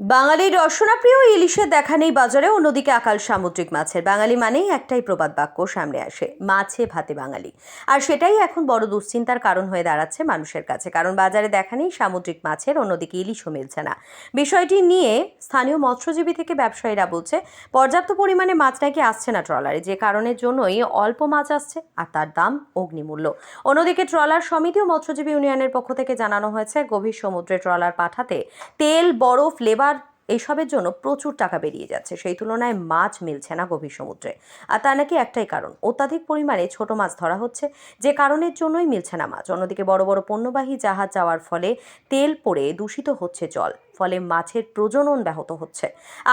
বাঙালির রসনাপ্রিয় ইলিশের দেখা নেই বাজারে, অন্যদিকে আকাল সামুদ্রিক মাছের। বাঙালি মানেই একটাই প্রবাদ বাক্য সামনে আসে, মাছে ভাতে বাঙালি। আর সেটাই এখন বড় দুশ্চিন্তার কারণ হয়ে দাঁড়াচ্ছে মানুষের কাছে, কারণ বাজারে দেখা নেই সামুদ্রিক মাছের, অন্যদিকে ইলিশও মিলছে না। বিষয়টি নিয়ে স্থানীয় মৎস্যজীবী থেকে ব্যবসায়ীরা বলছে, পর্যাপ্ত পরিমাণে মাছ নাকি আসছে না ট্রলারে, যে কারণের জন্যই অল্প মাছ আসছে আর তার দাম অগ্নিমূল্য। অন্যদিকে ট্রলার সমিতি ও মৎস্যজীবী ইউনিয়নের পক্ষ থেকে জানানো হয়েছে, গভীর সমুদ্রে ট্রলার পাঠাতে তেল, বরফ, লেবার এইসবের জন্য প্রচুর টাকা বেরিয়ে যাচ্ছে। সেই তুলনায় মাছ মিলছে না গভীর সমুদ্রে। আর তা নাকি একটাই কারণ অত্যাধিক পরিমাণে ছোট মাছ ধরা হচ্ছে যে কারণের জন্যই মিলছে না মাছ। অন্যদিকে বড় বড় পণ্যবাহী জাহাজ যাওয়ার ফলে তেল পড়ে দূষিত হচ্ছে জল ফলে মাছের প্রজনন ব্যাহত হচ্ছে।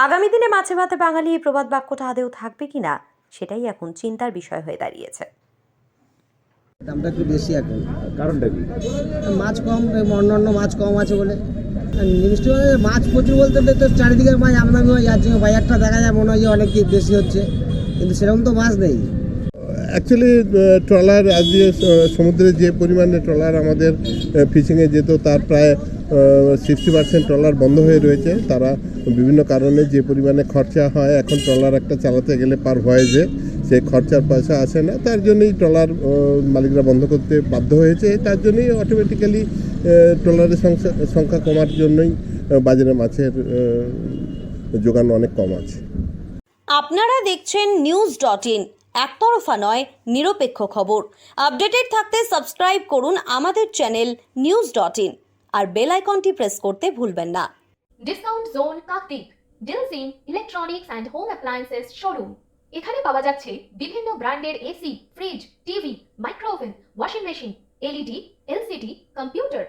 আগামী দিনে মাছে ভাতে বাঙালি এই প্রবাদ বাক্যটা আদেও থাকবে কিনা সেটাই এখন চিন্তার বিষয় হয়ে দাঁড়িয়েছে। দামটা একটু বেশি এখন। কারণটা কি? মাছ কম অন্যান্য মাছ কম আছে বলে। মিষ্টি মাছ প্রচুর বলতে তো চারিদিকে মাছ আমদানি হয় যার জন্য বাজারটা দেখা যায় মনে হয় অনেক বেশি হচ্ছে। কিন্তু সেরকম তো মাছ নেই। অ্যাকচুয়ালি ট্রলার আজকে সমুদ্রে যে পরিমাণে ট্রলার আমাদের ফিশিংয়ে যেত, তার প্রায় সিক্সটি পার্সেন্ট ট্রলার বন্ধ হয়ে রয়েছে। তারা বিভিন্ন কারণে যে পরিমাণে খরচা হয়, এখন ট্রলার একটা চালাতে গেলে পার ভয়েজে সেই খরচার পয়সা আসে না। তার জন্যই ট্রলার মালিকরা বন্ধ করতে বাধ্য হয়েছে। তার জন্যই অটোমেটিক্যালি ট্রলারের সংখ্যা সংখ্যা কমার জন্যই বাজারে মাছের যোগান অনেক কম আছে। আপনারা দেখছেন নিউজ ডট ইন একতরফা নয় নিরপেক্ষ খবর। আপডেটেড থাকতে সাবস্ক্রাইব করুন আমাদের চ্যানেল নিউজ ডট ইন আর বেল আইকনটি প্রেস করতে ভুলবেন না। Discount zone Kartik ডিলসিন electronics and home appliances showroom এখানে পাওয়া যাচ্ছে বিভিন্ন ব্র্যান্ডের AC fridge TV microwave oven washing machine LED LCD computer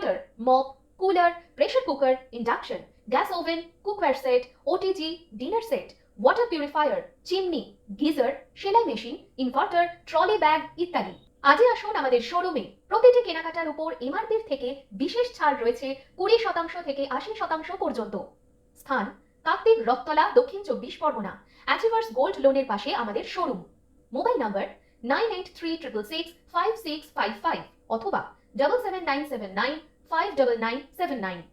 grinder mop cooler pressure cooker induction gas oven cookware set OTG dinner set water purifier chimney geyser সেলাই machine inverter trolley bag ইত্যাদি। আজই আসুন আমাদের শোরুমে প্রতিটি কেনাকাটার উপর এমআরপির থেকে বিশেষ ছাড় রয়েছে কুড়ি শতাংশ থেকে আশি শতাংশ পর্যন্ত। স্থান, কাকদ্বীপ রথতলা, দক্ষিণ চব্বিশ পরগনা। অ্যাচিভার্স গোল্ড লোনের পাশে আমাদের showroom mobile number nine eight three triple six five six five five অথবা double seven nine seven nine five double nine seven nine.